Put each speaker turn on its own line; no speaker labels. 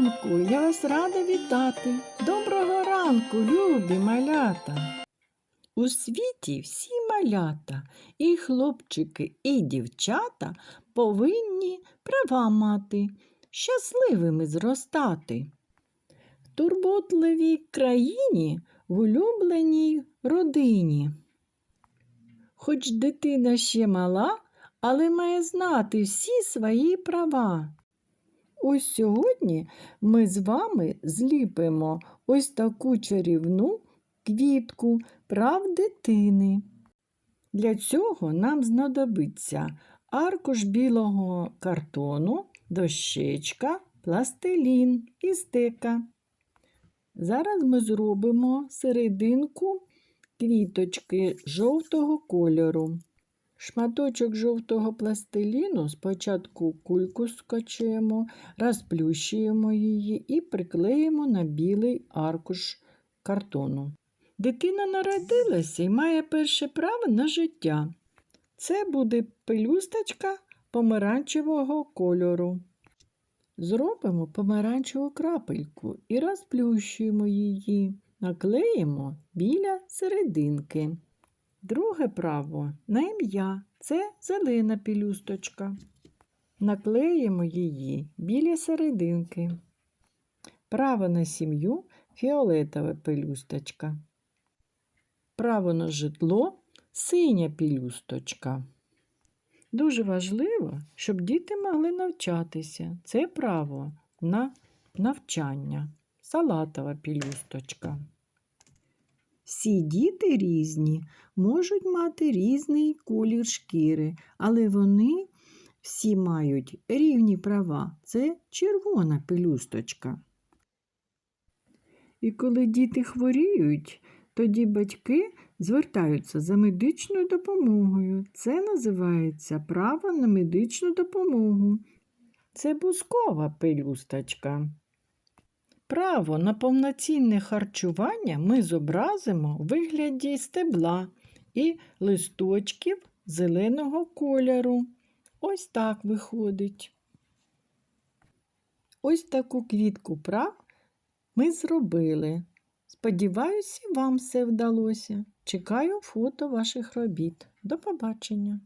ранку, я вас рада вітати. Доброго ранку, любі малята. У світі всі малята, і хлопчики, і дівчата повинні права мати, щасливими зростати. В турботливій країні, в улюбленій родині. Хоч дитина ще мала, але має знати всі свої права. Ось сьогодні ми з вами зліпимо ось таку чарівну квітку прав дитини. Для цього нам знадобиться аркуш білого картону, дощечка, пластилін і стека. Зараз ми зробимо серединку квіточки жовтого кольору. Шматочок жовтого пластиліну спочатку кульку скочуємо, розплющуємо її і приклеїмо на білий аркуш картону. Дитина народилася і має перше право на життя. Це буде пелюсточка помаранчевого кольору. Зробимо помаранчеву крапельку і розплющуємо її, наклеїмо біля серединки. Друге право на ім'я це зелена пелюсточка. Наклеїмо її біля серединки. Право на сім'ю фіолетова пелюсточка. Право на житло синя пелюсточка. Дуже важливо, щоб діти могли навчатися. Це право на навчання. Салатова пелюсточка. Всі діти різні можуть мати різний колір шкіри, але вони всі мають рівні права. Це червона пелюсточка. І коли діти хворіють, тоді батьки звертаються за медичною допомогою. Це називається право на медичну допомогу. Це бускова пелюсточка. Право на повноцінне харчування ми зобразимо у вигляді стебла і листочків зеленого кольору. Ось так виходить. Ось таку квітку прав ми зробили. Сподіваюся, вам все вдалося. Чекаю фото ваших робіт. До побачення!